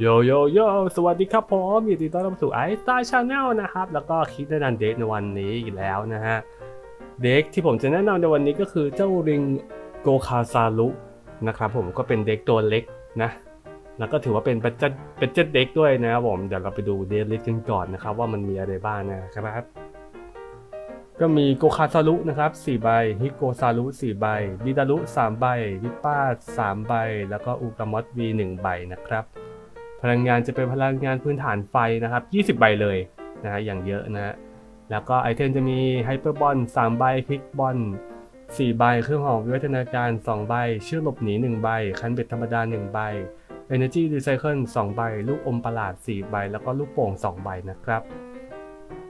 โยโยโยสวัสดีครับผมยินดีต้อนรับสู่ไอสไตล์ชาแนลนะครับ แล้วก็คลิปแนะนำเด็กในวันนี้อีกแล้วนะฮะ เด็กที่ผมจะแนะนำในวันนี้ก็คือเจ้าริงโกคาซารุนะครับผมก็เป็นเด็กตัวเล็กนะ แล้วก็ถือว่าเป็นเป็นเจ็ดเป็นเจ็ดเด็กด้วยนะครับผม เดี๋ยวเราไปดูเดลิสกันก่อนนะครับ ว่ามันมีอะไรบ้างนะครับ ก็มีโกคาซารุนะครับ4ใบ ฮิโกซารุ4ใบดิดารุ3ใบวิป้า3ใบ แล้วก็อุกามอตวี1ใบนะครับ พลังงานจะเป็นพลังงานพื้นฐานไฟนะครับ 20 ใบเลยนะฮะอย่างเยอะนะฮะแล้วก็ไอเทมจะมีไฮเปอร์บอล3ใบพิกบอล4ใบเครื่องหอมวิวัฒนาการ 2 ใบ เชื่อหลบหนี 1 ใบ คันเบ็ดธรรมดา 1 ใบ Energy Recycle 2 ใบ ลูกอมประหลาด 4 ใบ แล้วก็ลูกโป่ง 2 ใบนะครับ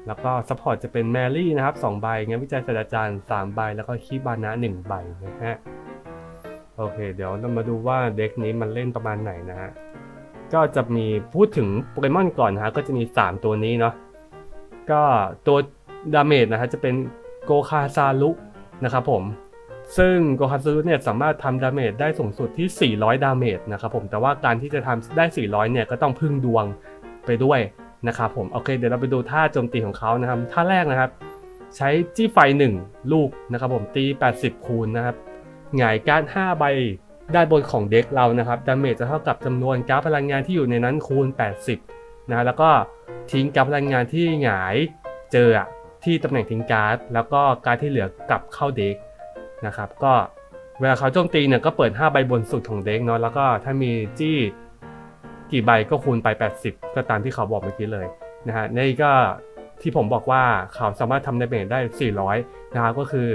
แล้วก็ซัพพอร์ตจะเป็นแมรี่นะครับ 2 ใบงานวิจัยศาสตราจารย์ 3 ใบ แล้วก็คีบานะ 1 ใบนะฮะ โอเค เดี๋ยวเรามาดูว่าเด็กนี้มันเล่นประมาณไหนนะฮะ ก็จะมีพูดถึงโปเกมอนก่อนนะฮะก็จะมี 3 ตัวนี้เนาะก็ตัวดาเมจนะฮะจะเป็นโกคาซารุนะครับผมซึ่งโกคาซารุเนี่ยสามารถทำดาเมจได้สูงสุดที่ 400 ดาเมจนะครับผมแต่ว่าการที่จะทำได้ 400 เนี่ยก็ต้องพึ่งดวงไปด้วยนะครับผมโอเคเดี๋ยวเราไปดูท่าโจมตีของเขานะครับท่าแรกนะครับ ใช้จี้ไฟ 1 ลูกนะครับผมตี 80 คูณนะครับหงายการ์ด5ใบ ด้านบนของเด็กเรานะครับดาเมจจะเท่ากับจำนวนก๊าร์ดพลังงานที่อยู่ในนั้นคูณ 80นะแล้วก็ทิ้งก๊าร์ดพลังงานที่หงายเจอที่ตำแหน่งทิ้งก๊าร์ดแล้วก็การที่เหลือกลับเข้าเด็กนะครับ ก็เวลาเขาโจมตีเนี่ยก็เปิด 5 ใบบนสุดของเด็กเนาะแล้วก็ถ้ามีจี้กี่ใบก็คูณไป 80 ก็ตามที่เขาบอกเมื่อกี้เลยนะฮะนี่ก็ที่ผมบอกว่าเขาสามารถทำดาเมจได้ 400 นะครับก็คือ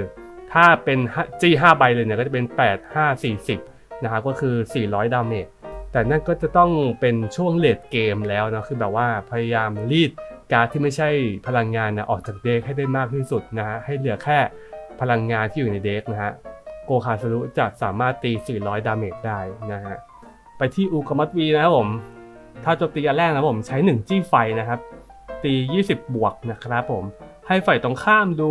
ถ้าเป็นจี้5ใบเลยเนี่ยก็จะเป็น 8 5 40 นะครับก็คือ 400 ดาเมจแต่นั่นก็จะต้องเป็นช่วงเลดเกมแล้วนะคือแบบว่าพยายามรีดการ์ดที่ไม่ใช่พลังงานนะออกจากเด็กให้ได้มากที่สุดนะฮะให้เหลือแค่พลังงานที่อยู่ในเด็กนะฮะโกคาสรุจะสามารถตี 400 ดาเมจได้นะฮะไปที่อูกามัตวีนะครับผม ถ้าโจมตีอันแรกนะผมใช้ 1 จี้ไฟนะครับ ตี 20 บวกนะครับผม ให้ฝ่ายตรงข้ามดู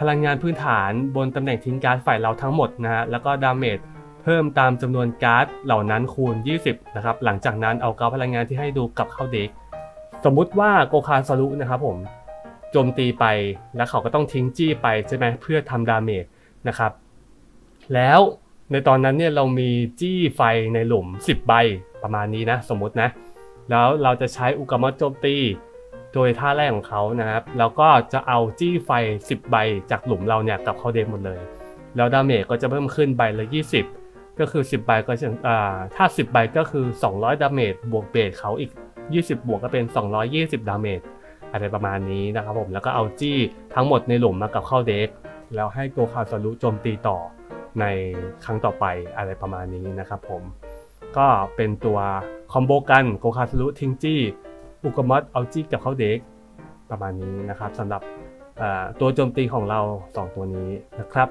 พลังงานพื้นฐานบนตำแหน่งทิ้งการ์ดฝ่ายเราทั้งหมดนะฮะแล้วก็ดาเมจ เพิ่มตามจำนวนการ์ดเหล่านั้นคูณ 20 นะครับ หลังจากนั้นเอาการพลังงานที่ให้ดูกลับเข้าเด็ก สมมุติว่าโกคาซารุนะครับผมโจมตีไปแล้วเขาก็ต้องทิ้งจี้ไปใช่ไหมเพื่อทำดาเมจนะครับ แล้วในตอนนั้นเนี่ยเรามีจี้ไฟในหลุม 10 ใบประมาณนี้นะ สมมตินะ แล้วเราจะใช้อุกามะโจมตีโดยท่าแรกของเขานะครับ แล้วก็จะเอาจี้ไฟ 10 ใบจากหลุมเราเนี่ยกลับเข้าเด็กหมดเลย แล้วดาเมจก็จะเพิ่มขึ้นใบละ 20 ก็คือ 10 ใบก็จะอ่าถ้า 10 ใบก็คือ 200 ดาเมจบวกเบสเขาอีก 20 บวกก็เป็น 220 ดาเมจอะไรประมาณนี้นะครับผมแล้วก็เอาจี้ทั้งหมดในหลุมมากับเข้าเด็กแล้วให้โกคาซารุโจมตีต่อในครั้งต่อไปอะไรประมาณนี้นะครับผมก็เป็นตัวคอมโบกันโกคาซารุทิงจี้อุกมัตเอาจี้กับเข้าเด็กประมาณนี้นะครับสำหรับตัวโจมตีของเรา 2 ตัวนี้นะครับ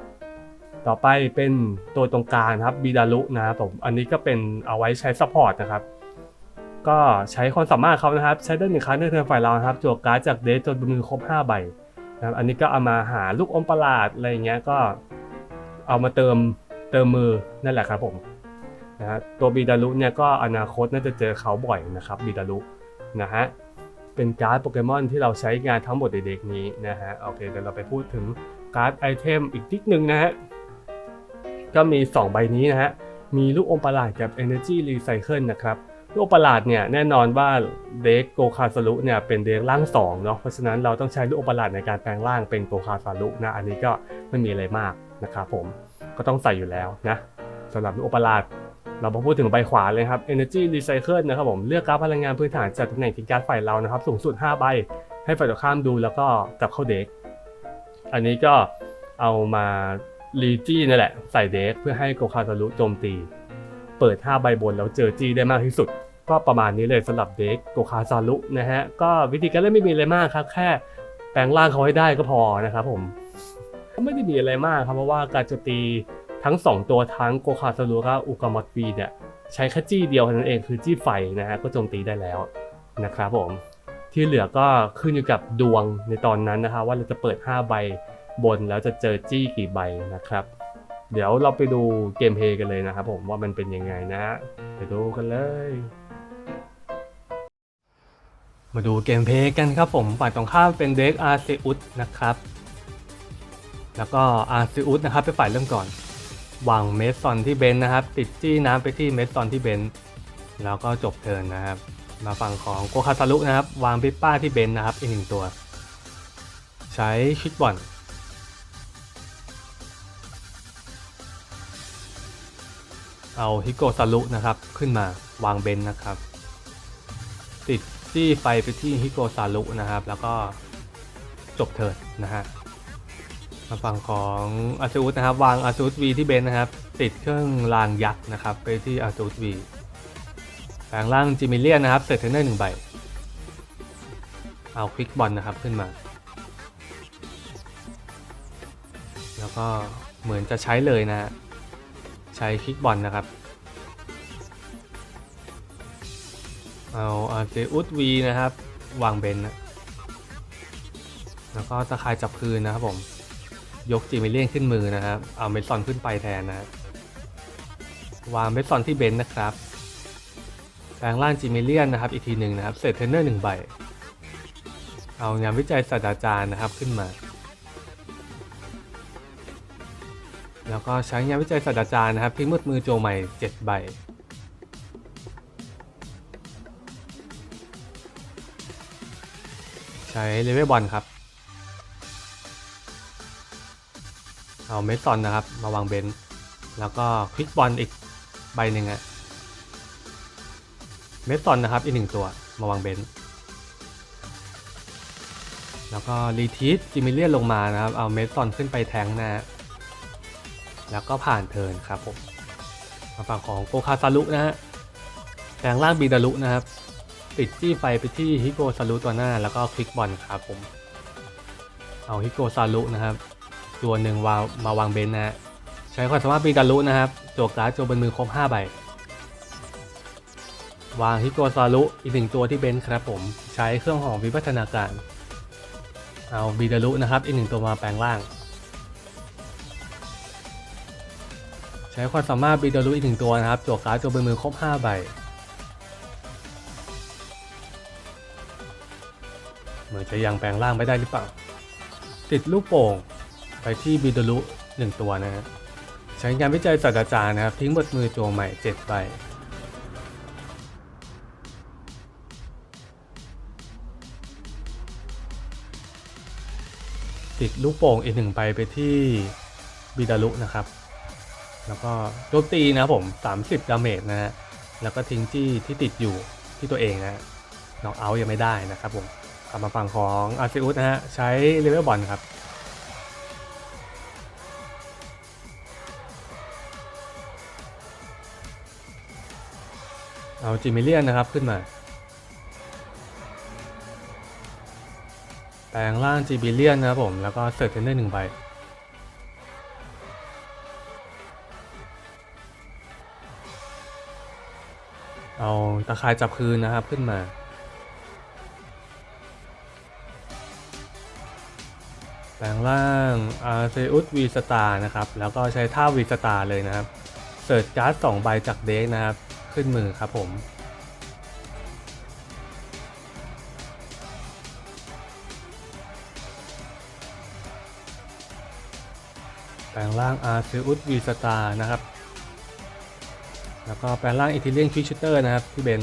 ต่อไปเป็นตัวตรงกลางครับบีดารุนะครับผมอันนี้ก็เป็นเอาไว้ใช้ซัพพอร์ตนะครับก็ใช้ความสามารถเขานะครับ ใช้ได้หนึ่งครั้งในเทิร์นฝ่ายเราครับจั่วการ์ดจากเดสจนบนมือครบ5ใบนะครับอันนี้ก็เอามาหาลูกอมประหลาดอะไรเงี้ยก็เอามาเติมเติมมือนั่นแหละครับผมนะฮะตัวบีดารุเนี่ยก็อนาคตน่าจะเจอเขาบ่อยนะครับบีดารุนะฮะเป็นการ์ดโปเกมอนที่เราใช้งานทั้งหมดในเด็กนี้นะฮะโอเคเดี๋ยวเราไปพูดถึงการ์ดไอเทมอีกนิดนึงนะฮะ ก็มี 2 ใบนี้นะฮะ มีลูกอมประหลาดกับ Energy Recycle นะครับ ลูกอมประหลาดเนี่ยแน่นอนว่าเด็กโกคาซารุเนี่ยเป็นเด็กร่าง2เนาะ เพราะฉะนั้นเราต้องใช้ลูกอมประหลาดในการแปลงร่างเป็นโกคาซารุนะ อันนี้ก็ไม่มีอะไรมากนะครับผม ก็ต้องใส่อยู่แล้วนะสำหรับลูกอมประหลาดเรามาพูดถึงใบขวาเลยครับ Energy Recycle นะครับผม เลือกการดพลังงานพื้นฐานจากตำแหน่งทิ้งการดฝ่ายเรานะครับ สูงสุด 5 ใบ ให้ฝ่ายตรงข้ามดูแล้วก็กลับเข้าเด็ก อันนี้ก็เอามา รีจี้นั่นแหละ ใส่เด็กเพื่อให้โกคาซารุโจมตี เปิด5ใบบนแล้วเจอจี้ได้มากที่สุด ก็ประมาณนี้เลยสำหรับเด็กโกคาซารุนะฮะ ก็วิธีการเล่นไม่มีอะไรมากครับ แค่แปลงร่างเขาให้ได้ก็พอนะครับผมก็ไม่ได้มีอะไรมากครับเพราะว่าการโจมตีทั้ง 2 ตัวทั้งโกคาซารุและอุกามอตวีเนี่ยใช้แค่จี้เดียวเท่านั้นเองคือจี้ไฟนะฮะก็โจมตีได้แล้วนะครับผมที่เหลือก็ขึ้นอยู่กับดวงในตอนนั้นนะคะว่าเราจะเปิด 5 ใบ บนแล้วจะเจอจี้กี่ใบนะครับ เดี๋ยวเราไปดูเกมเพย์กันเลยนะครับผมว่ามันเป็นยังไงนะฮะไปดูกันเลย มาดูเกมเพย์กันครับผมฝ่ายตรงข้ามเป็นเด็กอาร์ซิอุสนะครับ แล้วก็อาร์ซิอุสนะครับเป็นฝ่ายเริ่มก่อนวางเมสซอนที่เบนซ์นะครับ ติดจี้น้ำไปที่เมสซอนที่เบนซ์แล้วก็จบเทิร์นนะครับ มาฝั่งของโกคาซารุนะครับ วางปิปป้าที่เบนซ์นะครับอีกหนึ่งตัว ใช้ชิดบอล เอาฮิโกซารุนะครับขึ้นมาวางเบนนะครับ ติดจี้ไฟไปที่ฮิโกซารุนะครับ แล้วก็จบเทิร์นนะฮะมาฝั่งของอาซูสนะครับ วางอาซูสวีที่เบนนะครับ ติดเครื่องรางยักษ์นะครับ ไปที่อาซูสวีแปลงร่างจิมิเลียนนะครับเสร็จเทนเนอร์หนึ่งใบ เอาควิกบอลนะครับขึ้นมา แล้วก็เหมือนจะใช้เลยนะฮะ ใช้ควิกบอลนะครับ เอาอาเซอุสวีนะครับ วางเบนซ์นะแล้วก็ตะคายจับคืนนะครับผม ยกจีเมเลียนขึ้นมือนะครับ เอาเมซอนขึ้นไปแทนนะวางเมซอนที่เบนซ์นะครับแปลงร่างจีเมเลียนนะครับอีกทีหนึ่งนะครับเสร็จเทรนเนอร์หนึ่งใบ เอางานวิจัยศาสตราจารย์นะครับขึ้นมา แล้วก็ใช้งานวิจัยศาสตราจารย์นะครับทิ้งมืดมือโจใหม่ 7 ใบ ใช้เลเวลบอลครับ เอาเมสซอนนะครับ มาวางเบนซ์แล้วก็ควิกบอลอีกใบหนึ่งอะเมสซอนนะครับอีกหนึ่งตัวมาวางเบนซ์แล้วก็รีทีสจิมิเลียนลงมานะครับ เอาเมสซอนขึ้นไปแทงนะฮะ แล้วก็ผ่านเทินครับผมมาฝั่งของโกคาซารุนะฮะแปลงร่างบีดารุนะครับ ติดจี้ไฟไปที่ฮิโกซารุตัวหน้าแล้วก็คลิกบอลครับผม เอาฮิโกซารุนะครับ ตัวหนึ่งวางมาวางเบนซ์นะฮะใช้ความสามารถปีดารุนะครับโจกการ์ดโจบนมือครบ5ใบวางฮิโกซารุอีกหนึ่งตัวที่เบนซ์ครับผม ใช้เครื่องหอมวิวัฒนาการ เอาบีดารุนะครับอีกหนึ่งตัวมาแปลงร่าง ช้ความสามารถบีดารุอีกหนึ่งตัวนะครับโจกการ์ดโจบนมือครบ5ใบเหมือนจะยังแปลงร่างไม่ได้หรือเปล่า ติดลูกโป่งไปที่บิดารุหนึ่งตัวนะฮะใช้งานวิจัยศาสตราจารย์นะครับ ทิ้งบทมือโจใหม่7ใบติดลูกโป่งอีกหนึ่งใบไปที่บิดารุนะครับ แล้วก็โจมตีนะครับผม 30 ดาเมจนะฮะ แล้วก็ทิ้งจี้ที่ติดอยู่ที่ตัวเองนะน็อกเอาท์ยังไม่ได้นะครับผมกลับมาฝั่งของอาร์ซิอุสนะฮะ ใช้เลเวลบอลครับเอาจิมิเลียนนะครับขึ้นมา แปลงร่างจิบิเลียนนะครับผม แล้วก็เสิร์ฟเทนเนอร์หนึ่งใบ ตะข่ายจับคืนนะครับขึ้นมา แปลงร่างอาเซอุสวีสตาร์นะครับ แล้วก็ใช้ท่าวีสตาร์เลยนะครับ เสิร์ชการ์ดสองใบจากเด็กนะครับ ขึ้นมือครับผมแปลงร่างอาเซอุสวีสตาร์นะครับ แล้วก็แปลงร่างอิทิเลียนควิชชูเตอร์นะครับที่เบน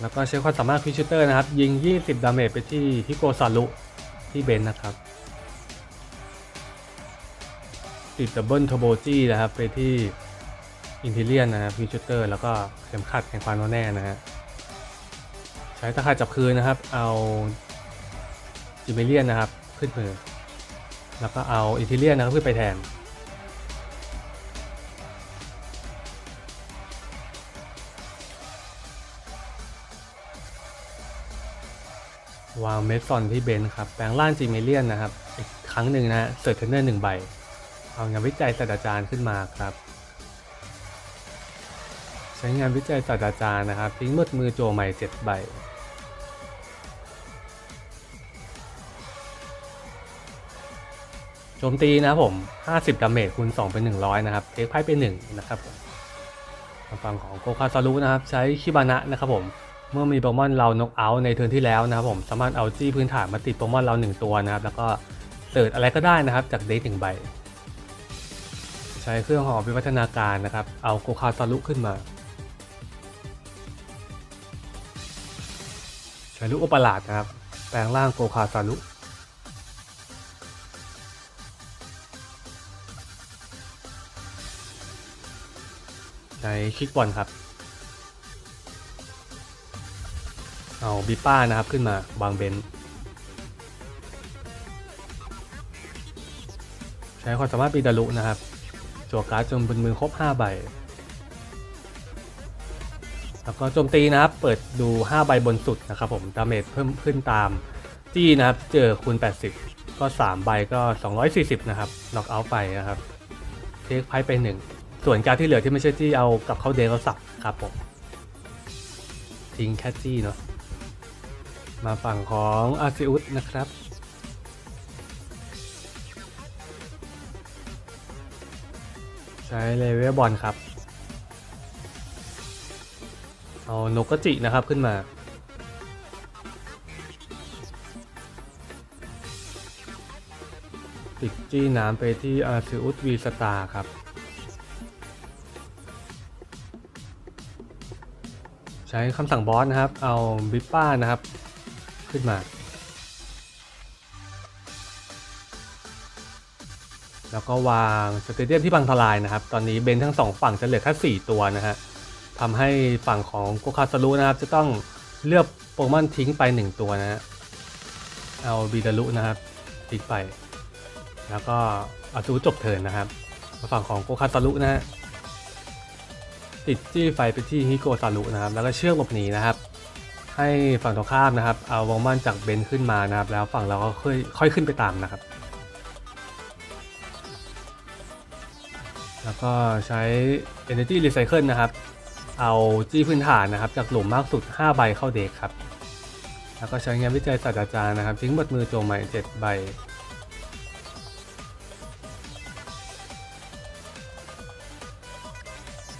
แล้วก็ใช้ความสามารถควิชชูเตอร์นะครับ ยิง 20 ดาเมจไปที่ฮิโกซารุที่เบนนะครับติดดับเบิลทอโบจี้นะครับไปที่อินทิเลียนนะครับควิชชูเตอร์ แล้วก็เข็มขัดแห่งความแน่นะฮะใช้ตะข่ายจับคืนนะครับ เอาจิเมเลียนนะครับ ขึ้นมือ แล้วก็เอาอินทิเลียนนะครับขึ้นไปแทน วางเมสซอนที่เบนซ์ครับ แปลงร่างจีเมเลียนนะครับ อีกครั้งหนึ่งนะเสิร์ชเทนเนอร์หนึ่งใบ เอางานวิจัยศาสตราจารย์ขึ้นมาครับ ใช้งานวิจัยศาสตราจารย์นะครับทิ้งมืดมือโจใหม่7ใบโจมตีนะผม 50ดาเมจคูณ2เป็น 100 นะครับเทคไพ่เป็น1นะครับผมทางฝั่งของโกคาซารุนะครับ ใช้คิบานะนะครับผม เมื่อมีโปเกมอนเรานกเอาในเทิร์นที่แล้วนะครับผมสามารถเอาจี้พื้นฐานมาติดโปเกมอนเราหนึ่งตัวนะครับ แล้วก็เสิร์ชอะไรก็ได้นะครับจากเดทหนึ่งใบ ใช้เครื่องหอวิวัฒนาการนะครับ เอาโกคาซารุขึ้นมา ใช้ลูกอุปราชนะครับ แปลงร่างโกคาซารุใช้คิกบอลครับ เอาบิป้านะครับขึ้นมาบางเบนใช้ความสามารถปีดารุนะครับจั่วการ์ดจนบนมือครบ 5 ใบ แล้วก็โจมตีนะครับ เปิดดู 5 ใบบนสุดนะครับผมดาเมจเพิ่มขึ้นตามจี้นะครับ เจอคูณ 80 ก็ 3 ใบก็ 240 นะครับน็อกเอาท์ไปนะครับ เทคไพ่ไป 1 ส่วนการที่เหลือที่ไม่ใช่จี้เอากับเข้าเดก็สับครับผมทิ้งแค่จี้เนาะ มาฝั่งของอาซิอุสนะครับใช้เลเวลบอลครับ เอานกกระจินะครับขึ้นมา ติดจี้น้ำไปที่อาซิอุสวีสตาร์ครับใช้คำสั่งบอสนะครับ เอาบิปป้านะครับ ขึ้นมา แล้วก็วางสเตเดียมที่พังทลายนะครับ ตอนนี้เบนทั้งสองฝั่งจะเหลือแค่4ตัวนะฮะทำให้ฝั่งของโกคาซารุนะครับ จะต้องเลือกโปเกมอนทิ้งไป 1 ตัวนะฮะเอาบีดารุนะครับทิ้งไป แล้วก็อาซูจบเทินนะครับฝั่งของโกคาซารุนะฮะติดจี้ไฟไปที่ฮิโกซารุนะครับ แล้วก็เชือกหลบหนีนะครับ ให้ฝั่งตรงข้ามนะครับ เอาวงมันจากเบนขึ้นมานะครับ แล้วฝั่งเราก็ค่อยค่อยขึ้นไปตามนะครับ แล้วก็ใช้ Energy Recycle นะครับ เอาจี้พื้นฐานนะครับ จากหลุมมากสุด 5 ใบเข้าเด็กครับ แล้วก็ใช้งานวิจัยศาสตราจารย์นะครับทิ้งบทมือโจมใหม่7ใบ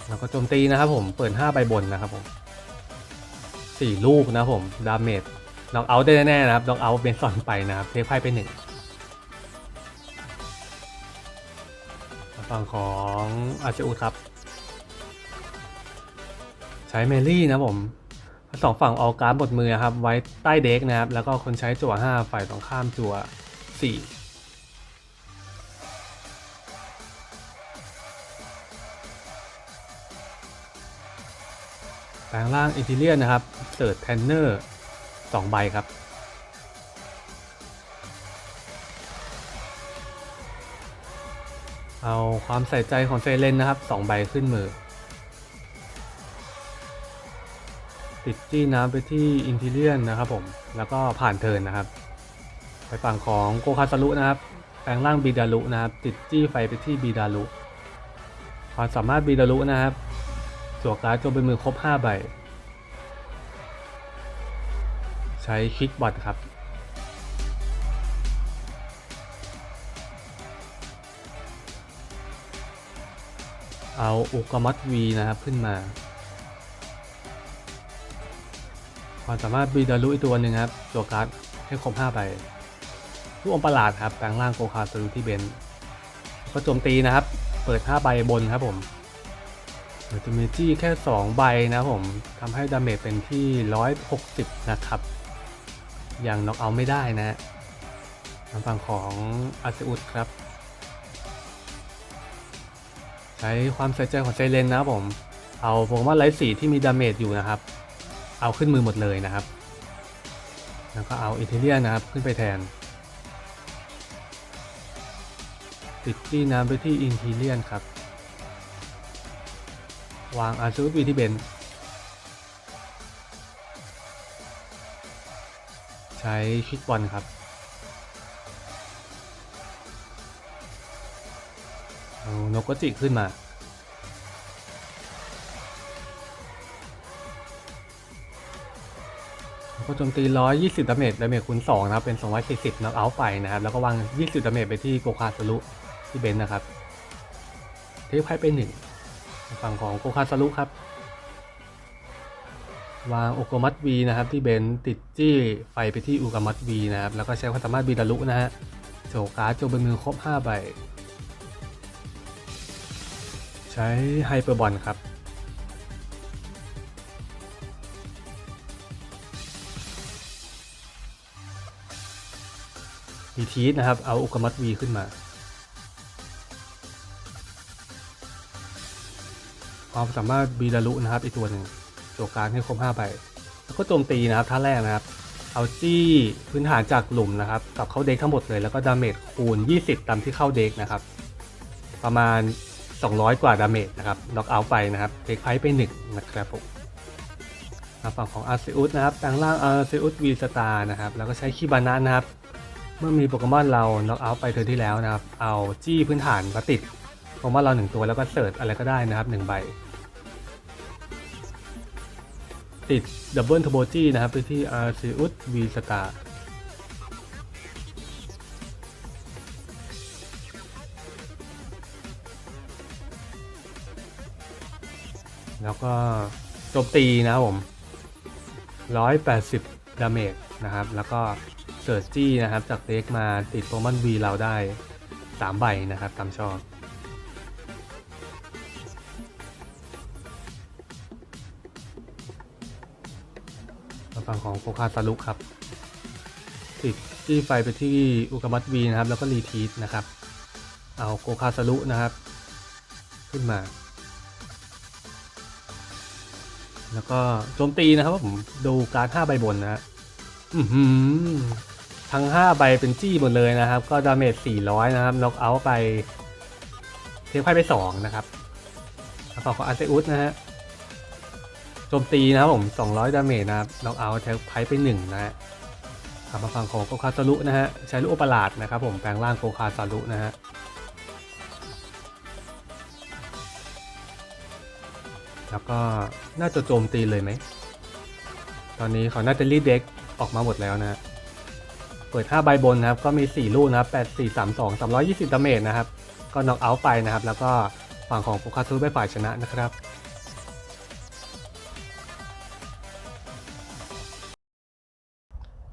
แล้วก็โจมตีนะครับผมเปิด5ใบบนนะครับผม 4 ลูกนะผมดาเมจน็อกเอาท์ได้แน่ๆนะครับน็อกเอาท์เบนซอนไปนะครับเทคไพ่ไปหนึ่งฝั่งของอาเซอุครับ ใช้เมลี่นะผมสองฝั่งเอาการ์ดบทมือครับ ไว้ใต้เด็กนะครับ แล้วก็คนใช้จั่ว 5 ฝ่ายตรงข้ามจั่ว 4 แปลงร่างอินทิเลียนนะครับเสิร์ชแทนเนอร์สองใบครับเอาความใส่ใจของเซเลนนะครับสองใบขึ้นมือ ติดจี้น้ำไปที่อินทิเลียนนะครับผม แล้วก็ผ่านเทิร์นนะครับ ไปฝั่งของโกคาซารุนะครับ แปลงร่างบีดารุนะครับ ติดจี้ไฟไปที่บีดารุความสามารถบีดารุนะครับ จั่วการ์ดจนเป็นมือครบ 5 ใบ ใช้คลิกบอทครับเอาอุกามัตวีนะครับขึ้นมา ความสามารถบีดารุอีกตัวหนึ่งครับจั่วการ์ดให้ครบ5ใบลูกอมประหลาดครับแปลงร่างโกคาสรูที่เบน ก็โจมตีนะครับ เปิด 5 ใบบนครับผม เดี๋ยวจะมีจี้แค่ 2 ใบนะผมทำให้ดาเมจเป็นที่ 160 นะครับ ยังน็อกเอาไม่ได้นะทางฝั่งของอาเซอุสครับ ใช้ความใส่ใจของไซเลนนะผม เอาโปเกมอนไลท์สีที่มีดาเมจอยู่นะครับ เอาขึ้นมือหมดเลยนะครับ แล้วก็เอาอินเทเลียนนะครับขึ้นไปแทน ติดจี้น้ำไปที่อินเทเลียนครับ วางอาซูดวีที่เบนใช้คิกบอลครับเอานกกระจิขึ้นมาแล้วก็โจมตี 120 ดาเมจ ดาเมจคูณ2นะครับ เป็น 240น็อกเอาท์ไปนะครับ แล้วก็วาง 20 ดาเมจไปที่โกคาสรุที่เบนนะครับ เทคไพ่ไป1 ฝั่งของโกคาซารุครับ วางโอกมัตวีนะครับที่เบนติดจี้ไฟไปที่อุกามัตวีนะครับ แล้วก็ใช้ความสามารถบีดารุนะฮะโจการ์ดโจบนมือครบ5ใบ ใช้ไฮเปอร์บอลครับมีทีสนะครับ เอาอุกามัตวีขึ้นมา ความสามารถบีดารุนะครับอีกตัวหนึ่งโจกการให้ครบ5ใบแล้วก็โจมตีนะครับท่าแรกนะครับ เอาจี้พื้นฐานจากหลุมนะครับกลับเข้าเด็กทั้งหมดเลยแล้วก็ดาเมจคูณ 20 ตามที่เข้าเด็กนะครับ ประมาณ 200 กว่าดาเมจนะครับน็อกเอาท์ไปนะครับเทคไพไป1นะครับผมฝั่งของอาร์ซิอุสนะครับแปลงร่างอาร์ซิอุสวีสตาร์นะครับ แล้วก็ใช้คิบานะนะครับ เมื่อมีโปเกมอนเราน็อกเอาท์ไปเธอที่แล้วนะครับ เอาจี้พื้นฐานมาติดโปเกมอนเราหนึ่งตัวแล้วก็เสิร์ชอะไรก็ได้นะครับหนึ่งใบ ติดดับเบิลทโบจี้นะครับ ไปที่อาร์ซิอุสวีสตาแล้วก็โจมตีนะครับผม 180 ดาเมจนะครับ แล้วก็เสิร์จี้นะครับ จากเด็กมาติดโปรมันวีเราได้ 3 ใบนะครับตามชอบ ฝั่งของโคคาซารุครับติดจี้ไฟไปที่อุกามัตวีนะครับ แล้วก็รีทีสนะครับ เอาโคคาซารุนะครับ ขึ้นมา แล้วก็โจมตีนะครับผมดูการด5ใบบนนะฮะอื้อหือทั้ง 5 ใบเป็นจี้หมดเลยนะครับ ก็ดาเมจ 400 นะครับน็อกเอาท์ไปเทคไพ่ไป 2 นะครับทางฝั่งของอาร์เซอุสนะฮะ มตีนะครับผม 200 ดาเมจนะครับน็อกเอาท์แทงไพ่ไป1นะฮะทางฝั่งของโกคาซารุนะฮะ ใช้ลูกอุปราชนะครับผม แปลงร่างโกคาซารุนะฮะแล้วก็น่าจะโจมตีเลยไหม ตอนนี้เขาน่าจะรีดเด็กออกมาหมดแล้วนะฮะ เปิด 5 ใบบนนะครับ ก็มี 4 ลูกนะครับ 8 4 3 2 320 ดาเมจนะครับ ก็น็อกเอาท์ไปนะครับ แล้วก็ฝั่งของโกคาซารุเป็นฝ่ายชนะนะครับ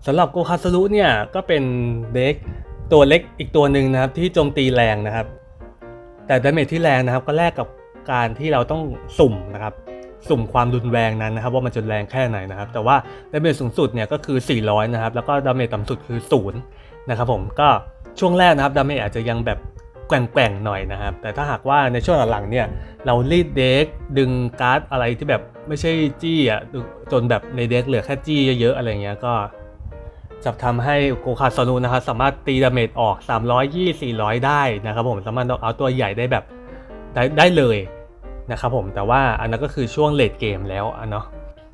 สำหรับโกคาซารุเนี่ยก็เป็นเด็กตัวเล็กอีกตัวหนึ่งนะครับที่โจมตีแรงนะครับ แต่ดาเมจที่แรงนะครับก็แลกกับการที่เราต้องสุ่มนะครับสุ่มความรุนแรงนั้นนะครับ ว่ามันจะแรงแค่ไหนนะครับ แต่ว่าดาเมจสูงสุดเนี่ยก็คือ 400 นะครับ แล้วก็ดาเมจต่ำสุดคือ0นะครับผมก็ช่วงแรกนะครับดาเมจอาจจะยังแบบแกว่งๆหน่อยนะครับ แต่ถ้าหากว่าในช่วงหลังๆเนี่ยเรารีดเด็กดึงการ์ดอะไรที่แบบไม่ใช่จี้อะจนแบบในเด็กเหลือแค่จี้เยอะๆอะไรเงี้ยก็ จะทำให้โกคาซานุนะครับสามารถตีดาเมจออก 320 400 ได้นะครับผมสามารถเอาตัวใหญ่ได้แบบได้ได้เลยนะครับผมแต่ว่าอันนั้นก็คือช่วงเลดเกมแล้วอะเนาะ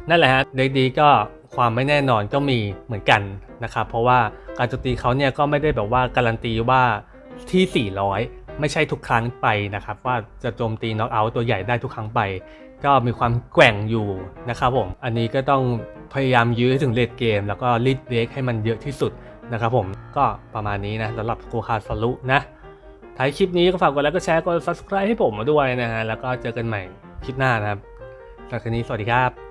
นั่นแหละฮะเด็กดีก็ความไม่แน่นอนก็มีเหมือนกันนะครับเพราะว่าการโจมตีเขาเนี่ยก็ไม่ได้แบบว่าการันตีว่าที่ 400 ไม่ใช่ทุกครั้งไปนะครับ ว่าจะโจมตีน็อกเอาท์ตัวใหญ่ได้ทุกครั้งไป ก็มีความแกว่งอยู่นะครับผม อันนี้ก็ต้อง พยายามยื้อให้ถึงเลดเกม แล้วก็รีดเด็กให้มันเยอะที่สุดนะครับผมก็ประมาณนี้นะสำหรับโกคาซลุนะท้ายคลิปนี้ก็ฝากกดไลค์กดแชร์กด subscribe ให้ผมมาด้วยนะฮะแล้วก็เจอกันใหม่คลิปหน้านะครับสำหรับคืนนี้สวัสดีครับ